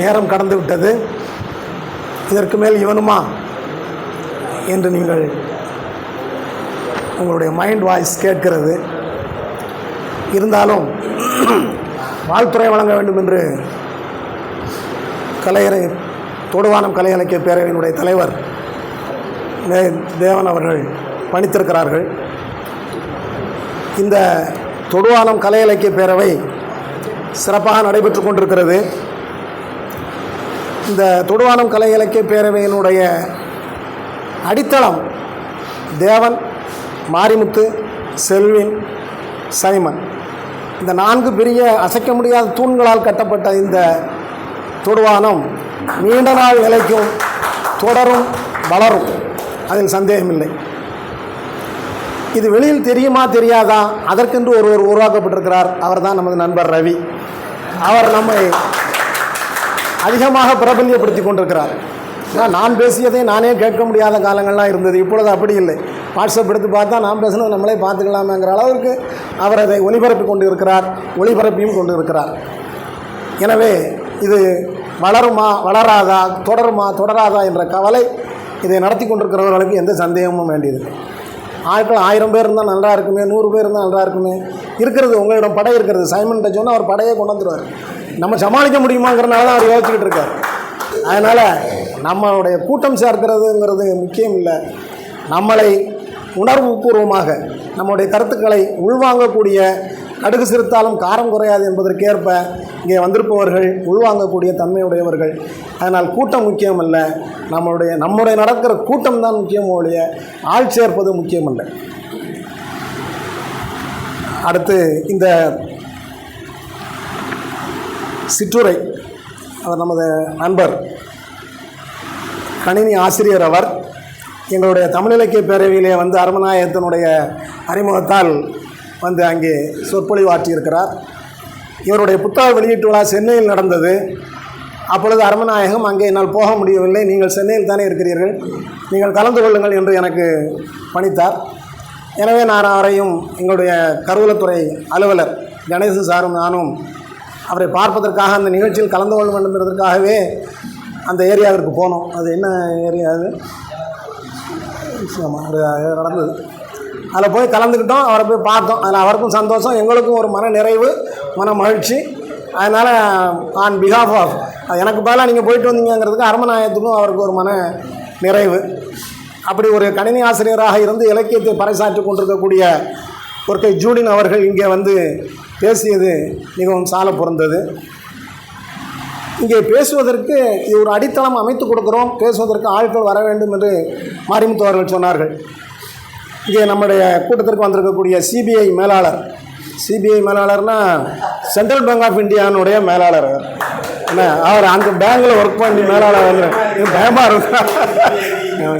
நேரம் கடந்து விட்டது. இதற்கு மேல் இவனுமா என்று நீங்கள் உங்களுடைய மைண்ட் வாய்ஸ் கேட்கிறது. இருந்தாலும் வாழ்த்துறை வழங்க வேண்டும் என்று கலையரை தொடுவானம் கலை இலக்கிய பேரவையினுடைய தலைவர் தேவன் அவர்கள் பணித்திருக்கிறார்கள். இந்த தொடுவானம் கலை இலக்கிய பேரவை சிறப்பாக நடைபெற்று கொண்டிருக்கிறது. இந்த தொடுவானம் கலை இலக்கிய பேரவையினுடைய அடித்தளம் தேவன் மாரிமுத்து செல்வின் சைமன். இந்த நான்கு பெரிய அசைக்க முடியாத தூண்களால் கட்டப்பட்ட இந்த தொடுவானம் நீண்ட நாள் நிலைக்கும் தொடரும் வளரும். அதில் சந்தேகமில்லை. இது வெளியில் தெரியுமா தெரியாதா? அதற்கென்று ஒருவர் உருவாக்கப்பட்டிருக்கிறார். அவர் தான் நமது நண்பர் ரவி. அவர் நம்மை அதிகமாக பிரபல்யப்படுத்தி கொண்டிருக்கிறார். நான் பேசியதை நானே கேட்க முடியாத காலங்கள்லாம் இருந்தது. இப்பொழுது அப்படி இல்லை. வாட்ஸ்அப் எடுத்து பார்த்தா நான் பேசுனது நம்மளே பார்த்துக்கலாமேங்கிற அளவுக்கு அவர் அதை ஒளிபரப்பி கொண்டு இருக்கிறார் ஒளிபரப்பியும் கொண்டு இருக்கிறார் எனவே இது வளருமா வளராதா தொடருமா தொடராதா என்ற கவலை இதை நடத்தி கொண்டிருக்கிறவர்களுக்கு எந்த சந்தேகமும் வேண்டியது ஆட்கள் ஆயிரம் பேர் இருந்தால் நல்லா இருக்குமே நூறு பேர் இருந்தால் நல்லா இருக்குமே. இருக்கிறது உங்களிடம் படை இருக்கிறது. சைமன் சொன்னால் அவர் படையை கொண்டு வந்துடுவார் நம்ம சமாளிக்க முடியுமாங்கிறனால தான் அவர் யோசிச்சுக்கிட்டு இருக்கார். அதனால் நம்மளுடைய கூட்டம் சேர்க்கிறதுங்கிறது முக்கியம் இல்லை. நம்மளை உணர்வுபூர்வமாக நம்முடைய கருத்துக்களை உள்வாங்கக்கூடிய கடுகு சிறுத்தாலும் காரம் குறையாது என்பதற்கேற்ப இங்கே வந்திருப்பவர்கள் உள்வாங்கக்கூடிய தன்மையுடையவர்கள். அதனால் கூட்டம் முக்கியம் அல்ல. நம்மளுடைய நம்முடைய நடக்கிற கூட்டம் தான் முக்கியம் ஒழிய ஆள் சேர்ப்பது முக்கியமல்ல அடுத்து இந்த சிற்றுரை அவர் நமது நண்பர் கணினி ஆசிரியர் அவர் எங்களுடைய தமிழிலக்கிய பேரவையிலே வந்து அருமநாயகத்தினுடைய அறிமுகத்தால் வந்து அங்கே சொற்பொழிவாற்றியிருக்கிறார். இவருடைய புத்தக வெளியீட்டு விழா சென்னையில் நடந்தது. அப்பொழுது அரமநாயகம் அங்கே என்னால் போக முடியவில்லை. நீங்கள் சென்னையில் தானே இருக்கிறீர்கள். நீங்கள் கலந்து கொள்ளுங்கள் என்று எனக்கு பணித்தார். எனவே நான் அவரையும் எங்களுடைய கருவூலத்துறை அலுவலர் கணேசன் சாரும் நானும் அவரை பார்ப்பதற்காக அந்த நிகழ்ச்சியில் கலந்து கொள்ள வேண்டும்ன்றதுக்காகவே அந்த ஏரியாவிற்கு போனோம். அது என்ன ஏரியா அது? ஆமாம் நடந்தது. அதில் போய் கலந்துக்கிட்டோம் அவரை போய் பார்த்தோம். அதில் அவருக்கும் சந்தோஷம் எங்களுக்கும் ஒரு மன நிறைவு மன மகிழ்ச்சி. அதனால் ஆன் பிஹாஃப் ஆஃப் எனக்கு பதிலாக நீங்கள் போயிட்டு வந்தீங்கிறதுக்கு அரமநாயத்துக்கும் அவருக்கு ஒரு மன நிறைவு. அப்படி ஒரு கணினி ஆசிரியராக இருந்து இலக்கியத்தை பறைசாற்றி கொண்டிருக்கக்கூடிய ஒரு கை ஜூடின் அவர்கள் இங்கே வந்து பேசியது மிகவும் சால பொருந்தது. இங்கே பேசுவதற்கு இது ஒரு அடித்தளம் அமைத்து கொடுக்குறோம். பேசுவதற்கு ஆட்கள் வர வேண்டும் என்று மாரிமுத்து அவர்கள் சொன்னார்கள். இங்கே நம்முடைய கூட்டத்திற்கு வந்திருக்கக்கூடிய சிபிஐ மேலாளர். சிபிஐ மேலாளர்னா சென்ட்ரல் பேங்க் ஆஃப் இந்தியானுடைய மேலாளர் அவர். என்ன? அவர் அந்த பேங்கில் ஒர்க் பண்ணி மேலாளர் வந்து பயமாக இருக்கும்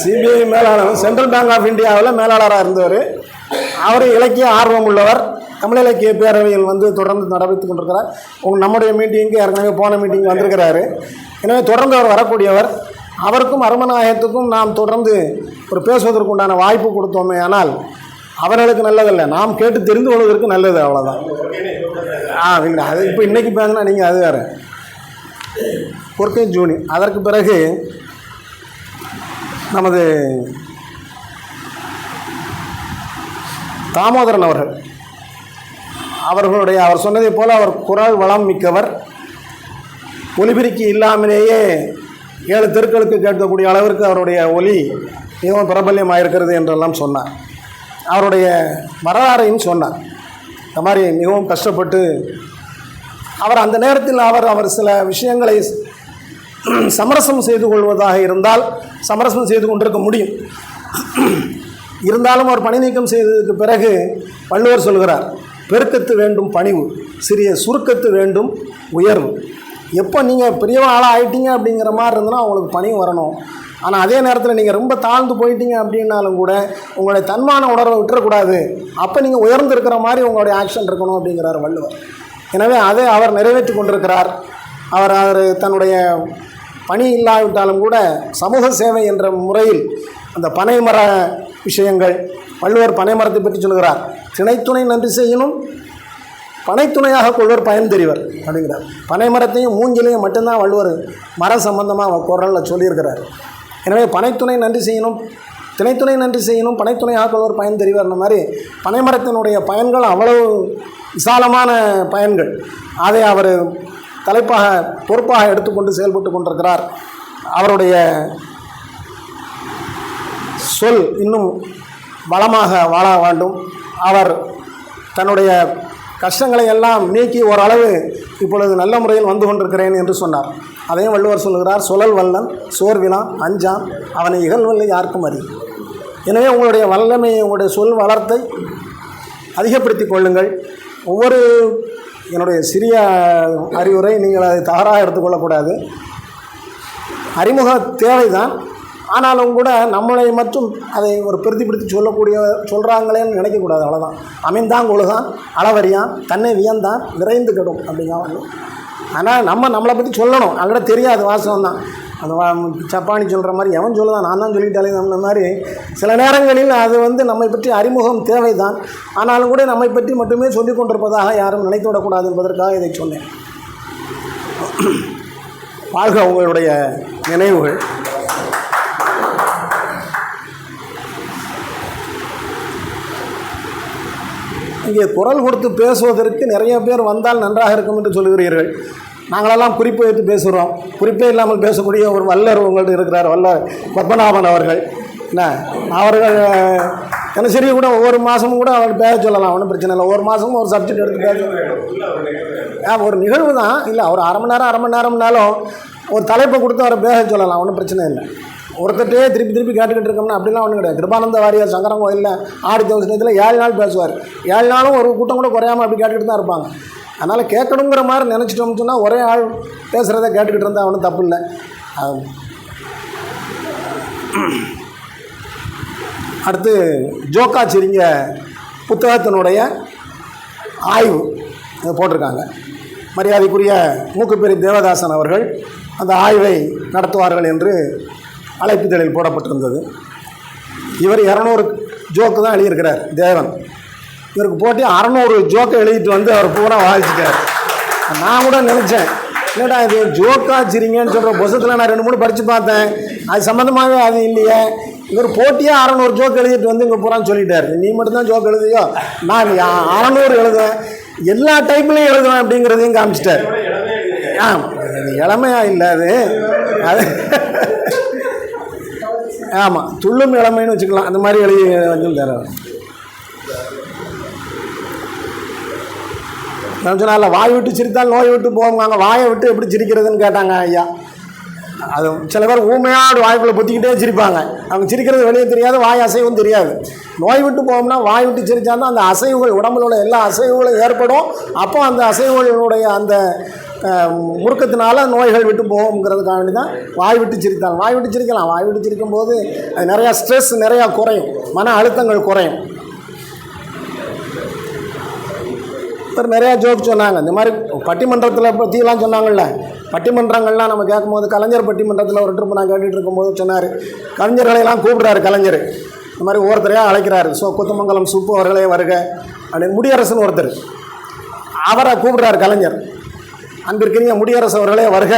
சிபிஐ மேலாளர் சென்ட்ரல் பேங்க் ஆஃப் இந்தியாவில் மேலாளராக இருந்தவர். அவர் இலக்கிய ஆர்வம் உள்ளவர். தமிழ் இலக்கிய பேரவையில் வந்து தொடர்ந்து நடப்பித்துக் கொண்டிருக்கிறார். உங்கள் நம்முடைய மீட்டிங்க்கு ஏற்கனவே போன மீட்டிங் வந்திருக்கிறாரு. எனவே தொடர்ந்து அவர் வரக்கூடியவர். அவருக்கும் அருமநாயகத்துக்கும் நாம் தொடர்ந்து ஒரு பேசுவதற்குண்டான வாய்ப்பு கொடுத்தோமே ஆனால் அவர்களுக்கு நல்லதல்ல. நாம் கேட்டு தெரிந்து கொள்வதற்கு நல்லது அவ்வளோதான் ஆ அது இப்போ இன்றைக்கி பேசுனா நீங்கள் அது வேறு. பொற்கை ஜூனி. அதற்கு பிறகு நமது தாமோதரன் அவர்கள். அவர்களுடைய அவர் சொன்னதைப் போல் அவர் குரல் வளம் மிக்கவர். ஒலிபெருக்கி இல்லாமலேயே ஏழு தெருக்களுக்கு கேட்கக்கூடிய அளவிற்கு அவருடைய ஒலி மிகவும் பிரபல்யமாக இருக்கிறது என்றெல்லாம் சொன்னார். அவருடைய வரலாறையும் சொன்னார். இந்த மாதிரி மிகவும் கஷ்டப்பட்டு அவர் அந்த நேரத்தில் அவர் அவர் சில விஷயங்களை சமரசம் செய்து கொள்வதாக இருந்தால் சமரசம் செய்து கொண்டிருக்க முடியும். இருந்தாலும் அவர் பணி நீக்கம் செய்ததுக்கு பிறகு வள்ளுவர் சொல்கிறார் பெருக்கத்து வேண்டும் பணிவு சிறிய சுருக்கத்து வேண்டும் உயர்வு. எப்போ நீங்கள் பெரிய ஆளாக ஆயிட்டீங்க அப்படிங்கிற மாதிரி இருந்ததுன்னா உங்களுக்கு பணி வரணும். ஆனால் அதே நேரத்தில் நீங்கள் ரொம்ப தாழ்ந்து போயிட்டீங்க அப்படின்னாலும் கூட உங்களுடைய தன்மான உணர்வை விட்டுறக்கூடாது. அப்போ நீங்கள் உயர்ந்து இருக்கிற மாதிரி உங்களுடைய ஆக்ஷன் இருக்கணும் அப்படிங்கிறார் வள்ளுவர். எனவே அதை அவர் நிறைவேற்றி கொண்டிருக்கிறார். அவர் அவர் தன்னுடைய பணி இல்லாவிட்டாலும் கூட சமூக சேவை என்ற முறையில் அந்த பனைமர விஷயங்கள் வள்ளுவர் பனைமரத்தை பற்றி சொல்கிறார் திணைத்துணை நன்றி செய்யணும் பனைத்துணையாக கொள்வர் பயன் தெரிவர் அப்படிங்கிறார். பனை மரத்தையும் மூங்கிலையும் மட்டும்தான் வள்ளுவர் மரம் சம்பந்தமாக குரலில் சொல்லியிருக்கிறார். எனவே பனைத்துணை நன்றி செய்யணும் திணைத்துணை நன்றி செய்யணும் பனைத்துணையாக கொள்வர் பயன் தெரிவர்ன மாதிரி பனைமரத்தினுடைய பயன்கள் அவ்வளவு விசாலமான பயன்கள். அதை அவர் தலைப்பாக பொறுப்பாக எடுத்துக்கொண்டு செயல்பட்டு கொண்டிருக்கிறார். அவருடைய சொல் இன்னும் வளமாக வாழ வேண்டும். அவர் தன்னுடைய கஷ்டங்களை எல்லாம் நீக்கி ஓரளவு இப்பொழுது நல்ல முறையில் வந்து கொண்டிருக்கிறேன் என்று சொன்னார். அதையும் வள்ளுவர் சொல்கிறார் சுழல் வல்லன் சோர்வினான் அஞ்சான் அவனை இகழ்வல்லை யாருக்கும் அறி எனவே உங்களுடைய வல்லமையை உங்களுடைய சொல் வளர்த்தை அதிகப்படுத்திக் கொள்ளுங்கள். ஒவ்வொரு என்னுடைய சிறிய அறிவுரை நீங்கள் அதை தவறாக எடுத்துக்கொள்ளக்கூடாது. அறிமுக தேவைதான். ஆனாலும் கூட நம்மளை மட்டும் அதை ஒரு பிரதிபடுத்தி சொல்லக்கூடிய சொல்கிறாங்களேன்னு நினைக்கக்கூடாது. அவ்வளோதான் அமைந்தான் கொழுகான் அளவறியான் தன்னை வியந்தான் விரைந்து கெடும் அப்படிங்கிறாங்க ஆனால் நம்ம நம்மளை பற்றி சொல்லணும். அங்கே தெரியாது வாசகம் தான் அந்த வா- சப்பானி சொல்கிற மாதிரி எவன் சொல்லுதான் நான் தான் சொல்லிட்டாலே அந்த மாதிரி. சில நேரங்களில் அது வந்து நம்மை பற்றி அறிமுகம் தேவைதான். ஆனாலும் கூட நம்மை பற்றி மட்டுமே சொல்லிக் கொண்டிருப்பதாக யாரும் நினைத்து விடக்கூடாது என்பதற்காக இதை சொன்னேன். வாழ்க உங்களுடைய நினைவுகள். இங்கே குரல் கொடுத்து பேசுவதற்கு நிறைய பேர் வந்தால் நன்றாக இருக்கும் என்று சொல்கிறீர்கள். நாங்களெல்லாம் குறிப்பு வைத்து பேசுகிறோம் குறிப்பே இல்லாமல் பேசக்கூடிய ஒரு வல்லர் உங்கள்கிட்ட இருக்கிறார் வல்லர் பத்மநாபன் அவர்கள். என்ன? அவர்கள் தினசரி கூட ஒவ்வொரு மாதமும் கூட அவர் பேச சொல்லலாம் ஒன்றும் பிரச்சனை இல்லை. ஒவ்வொரு மாதமும் ஒரு சப்ஜெக்ட் எடுத்து பேச ஆ ஒரு நிகழ்வு தான். இல்லை ஒரு அரை மணி நேரம் அரை மணி நேரம்னாலும் ஒரு தலைப்பை கொடுத்து அவரை பேச சொல்லலாம் ஒன்றும் பிரச்சனை இல்லை. ஒருத்தட்டே திருப்பி திருப்பி கேட்டுக்கிட்டு இருக்கோம்னா அப்படிலாம் ஒன்றும் கிடையாது. கிருபானந்த வாரியார் சங்கரன் கோயிலில் ஆடி தவசனத்தில் ஏழு நாள் பேசுவார். ஏழு நாளும் ஒரு கூட்டம் கூட குறையாமல் அப்படி கேட்டுக்கிட்டு தான் இருப்பாங்க. அதனால் கேட்கணுங்கிற மாதிரி நினச்சிட்டோம்னு சொன்னால் ஒரே ஆள் பேசுகிறத கேட்டுக்கிட்டு இருந்தால் அவனும் தப்பு இல்லை. அடுத்து ஜோக்கா சிரிங்க புத்தகத்தினுடைய ஆய்வு போட்டிருக்காங்க. மரியாதைக்குரிய மூக்குப்பெரி தேவதாசன் அவர்கள் அந்த ஆய்வை நடத்துவார்கள் என்று அழைப்புதழில் போடப்பட்டிருந்தது. இவர் இரநூறு ஜோக்கு தான் எழுதியிருக்கிறார் தேவன். இவருக்கு போட்டி அறநூறு ஜோக்கை எழுதிட்டு வந்து அவர் பூரா வாசிட்டார் நான் கூட நினச்சேன் என்னடா இது ஜோக்கா சிரிங்கன்னு சொல்கிற புசத்தில் நான் ரெண்டு மூணு படித்து பார்த்தேன். அது சம்மந்தமாகவே அது இல்லையே. இவர் போட்டியாக அறநூறு ஜோக் எழுதிட்டு வந்து இங்கே பூரான்னு சொல்லிட்டார். நீ மட்டும்தான் ஜோக் எழுதியோ நான் அறநூறு எழுதுவேன். எல்லா டைப்லையும் எழுதுவேன் அப்படிங்கிறதையும் காமிச்சிட்டார். ஆ இது இளமையா இல்லை அது. அது ஆமாம் துள்ளும் இளமைன்னு வச்சுக்கலாம். அந்த மாதிரி எழுதி வந்து அவர் நான் சொன்னால வாய் விட்டு சிரித்தால் நோய் விட்டு போவாங்க வாயை விட்டு எப்படி சிரிக்கிறதுன்னு கேட்டாங்க ஐயா. அது சில பேர் ஊமையாடு வாய்க்குள்ளே பொத்திக்கிட்டே சிரிப்பாங்க. அவங்க சிரிக்கிறது வெளியே தெரியாது வாய் அசைவும் தெரியாது. நோய் விட்டு போகும்னா வாய் விட்டு சிரித்தா தான் அந்த அசைவுகள் உடம்புல உள்ள எல்லா அசைவுகளும் ஏற்படும். அப்போ அந்த அசைவுகளுடைய அந்த முறுக்கத்தினால நோய்கள் விட்டு போகுங்கிறதுக்காக வேண்டி தான் வாய் விட்டு சிரித்தாங்க. வாய் விட்டு சிரிக்கலாம். வாய் விட்டு சிரிக்கும் போது அது நிறையா ஸ்ட்ரெஸ் நிறையா குறையும். மன அழுத்தங்கள் குறையும். ஒரு நிறையா ஜோக் சொன்னாங்க. இந்த மாதிரி பட்டிமன்றத்தில் பற்றிலாம் சொன்னாங்கல்ல. பட்டிமன்றங்கள்லாம் நம்ம கேட்கும்போது கலைஞர் பட்டிமன்றத்தில் ஒரு ட்ரிப் நான் கேட்டுட்டு இருக்கும்போது சொன்னார். கலைஞர்களையெல்லாம் கூப்பிடுறாரு கலைஞர். இந்த மாதிரி ஒவ்வொருத்தரையாக அழைக்கிறாரு. ஸோ கொத்தமங்கலம் சுப்பு அவர்களே வருக அப்படின்னு முடியரசுன்னு ஒருத்தர். அவரை கூப்பிடுறாரு கலைஞர். அன்பிற்கினிய முடியரசு அவர்களே வருக.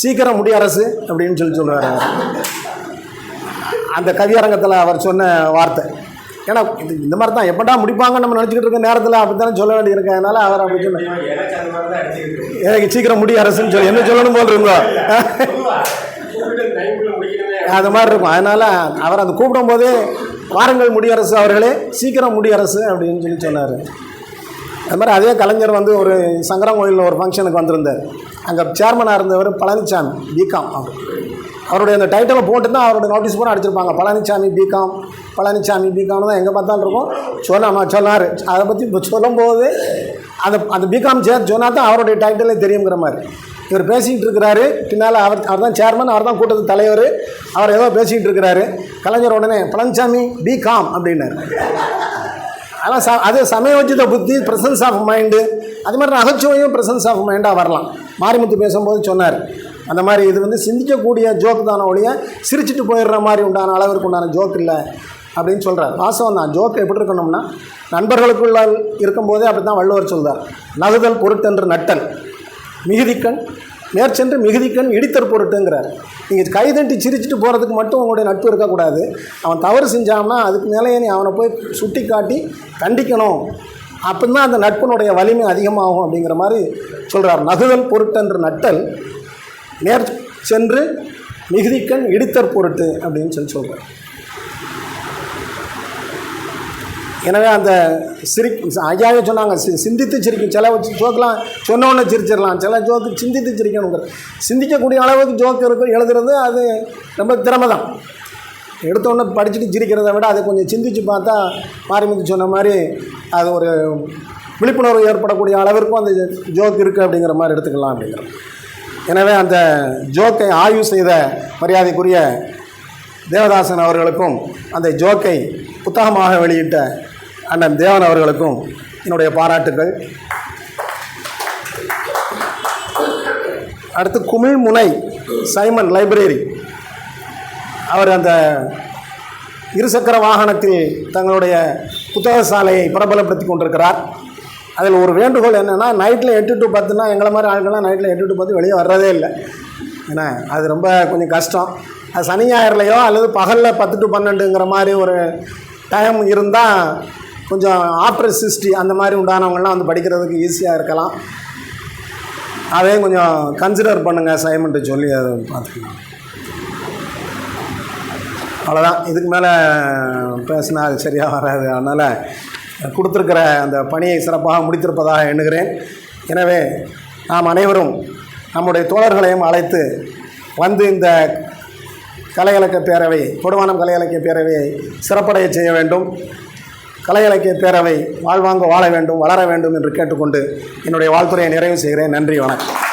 சீக்கிரம் முடியரசு அப்படின்னு சொல்லி சொல்கிறாரு அந்த கவியரங்கத்தில் அவர் சொன்ன வார்த்தை. ஏன்னா இது இந்த மாதிரி தான் எப்படா முடிப்பாங்கன்னு நம்ம நினச்சிக்கிட்டு இருக்க நேரத்தில் அப்படி தானே சொல்ல வேண்டியிருக்கு. அதனால் அவர் அப்படி சொன்னார். எனக்கு சீக்கிரம் முடிய அரசுன்னு சொல்லி என்ன சொல்லணும் போல் இருந்தோ அது மாதிரி இருக்கும். அதனால் அவர் அந்த கூப்பிடும் போதே வாருங்கள் முடியரசு அவர்களே சீக்கிரம் முடியரசு அப்படின்னு சொல்லி சொன்னார். அது மாதிரி அதே கலைஞர் வந்து ஒரு சங்கரம் கோயிலில் ஒரு ஃபங்க்ஷனுக்கு வந்திருந்தார். அங்கே சேர்மனாக இருந்தவர் பழனிசாமி பிகாம் அவர். அவருடைய அந்த டைட்டிலை போட்டு தான் அவருடைய நோட்டீஸ் பூரா அடிச்சிருப்பாங்க. Palaniswami B Com Palaniswami B Com தான் எங்கே பார்த்தாலும் இருக்கும். சொல்லாமா சொன்னார் அதை பற்றி இப்போ சொல்லும்போது அந்த அந்த பிகாம் சேர் சொன்னால் தான் அவருடைய டைட்டிலே தெரியுங்கிற மாதிரி. இவர் பேசிக்கிட்டு இருக்கிறாரு. பின்னால் அவர் அவர் தான் சேர்மன் அவர் தான் கூட்டத்து தலைவர். அவர் ஏதோ பேசிக்கிட்டு இருக்கிறாரு. கலைஞர் உடனே பழனிசாமி பிகாம் அப்படின்னார். ஆனால் ச அது சமயோஜித புத்தி ப்ரெசன்ஸ் ஆஃப் மைண்டு அது மாதிரி நகைச்சுவையும் ப்ரெசன்ஸ் ஆஃப் மைண்டாக வரலாம். மாரிமுத்து பேசும்போது சொன்னார் அந்த மாதிரி இது வந்து சிந்திக்கக்கூடிய ஜோக் தானே ஒழிய சிரிச்சிட்டு போயிடுற மாதிரி உண்டான அளவிற்கு உண்டான ஜோக் இல்லை அப்படின்னு சொல்கிறார் வாசம் தான். ஜோக் எப்படி இருக்கணும்னா நண்பர்களுக்குள்ள இருக்கும்போதே அப்படி தான் வள்ளுவர் சொல்கிறார் நகுதல் பொருட்டென்று நட்டல் மிகுதிக்கண் மேற்சென்று மிகுதிக்கண் இடித்தற் பொருட்டுங்கிறார். நீங்கள் கைதட்டி சிரிச்சிட்டு போகிறதுக்கு மட்டும் உங்களுடைய நட்பு இருக்கக்கூடாது. அவன் தவறு செஞ்சான்னா அதுக்கு மேலேயே நீ அவனை போய் சுட்டி காட்டி கண்டிக்கணும். அப்படின்னா அந்த நட்பினுடைய வலிமை அதிகமாகும் அப்படிங்கிற மாதிரி சொல்கிறார் நகுதல் பொருட்டென்று நட்டல் நேர் சென்று மிகுதிக்கண் இடித்தற் பொருட்டு அப்படின்னு சொல்லி சொல்கிறார் எனவே அந்த சிரி ஐயாவே சொன்னாங்க சி- சிந்தித்து சிரிக்கும் சில வச்சு ஜோக்கெலாம் சொன்ன உடனே சிரிச்சிடலாம். சில ஜோக்கு சிந்தித்து சிரிக்கணுங்கிற. சிந்திக்கக்கூடிய அளவுக்கு ஜோக்கு இருக்கும் எழுதுறது அது ரொம்ப திறமை தான் எடுத்தோடனே படிச்சுட்டு சிரிக்கிறத விட அதை கொஞ்சம் சிந்தித்து பார்த்தா மாரிமுத்து சொன்ன மாதிரி அது ஒரு விழிப்புணர்வு ஏற்படக்கூடிய அளவிற்கும் அந்த ஜோக் இருக்குது அப்படிங்கிற மாதிரி எடுத்துக்கலாம் அப்படிங்கிற. எனவே அந்த ஜோக்கை ஆய்வு செய்த மரியாதைக்குரிய தேவதாசன் அவர்களுக்கும் அந்த ஜோக்கை புத்தகமாக வெளியிட்ட அண்ணன் தேவன் அவர்களுக்கும் என்னுடைய பாராட்டுக்கள் அடுத்து குமிழ் முனை சைமன் லைப்ரரி. அவர் அந்த இருசக்கர வாகனத்தில் தங்களுடைய புத்தக சாலையை பிரபலப்படுத்தி கொண்டிருக்கிறார். அதில் ஒரு வேண்டுகோள் என்னென்னா நைட்டில் எட்டு டு பத்துனா எங்களை மாதிரி ஆட்கள்லாம் நைட்டில் எட்டு டு பத்து வெளியே வர்றதே இல்லை. ஏன்னா அது ரொம்ப கொஞ்சம் கஷ்டம். அது சனி ஞாயிறுலையோ அல்லது பகலில் பத்து டு பன்னெண்டுங்கிற மாதிரி ஒரு டைம் இருந்தால் கொஞ்சம் ஆஃப்டர் சிஸ்டி அந்த மாதிரி உண்டானவங்கள்லாம் வந்து படிக்கிறதுக்கு ஈஸியாக இருக்கலாம். அதையும் கொஞ்சம் கன்சிடர் பண்ணுங்கள் சைமன்ட்டு சொல்லி அதை பார்த்துக்கலாம். அவ்வளோதான் இதுக்கு மேலே பேசினா அது சரியாக வராது. அதனால் கொடுத்துருக்கிற அந்த பணியை சிறப்பாக முடித்திருப்பதாக எண்ணுகிறேன். எனவே நாம் அனைவரும் நம்முடைய தோழர்களையும் அழைத்து வந்து இந்த கலை இலக்கிய பேரவை கொடுவானம் கலை இலக்கிய பேரவையை சிறப்படைய செய்ய வேண்டும். கலை இலக்கிய பேரவை வாழ்வாங்க வாழ வேண்டும் வளர வேண்டும் என்று கேட்டுக்கொண்டு என்னுடைய வாழ்த்துறையை நிறைவு செய்கிறேன். நன்றி வணக்கம்.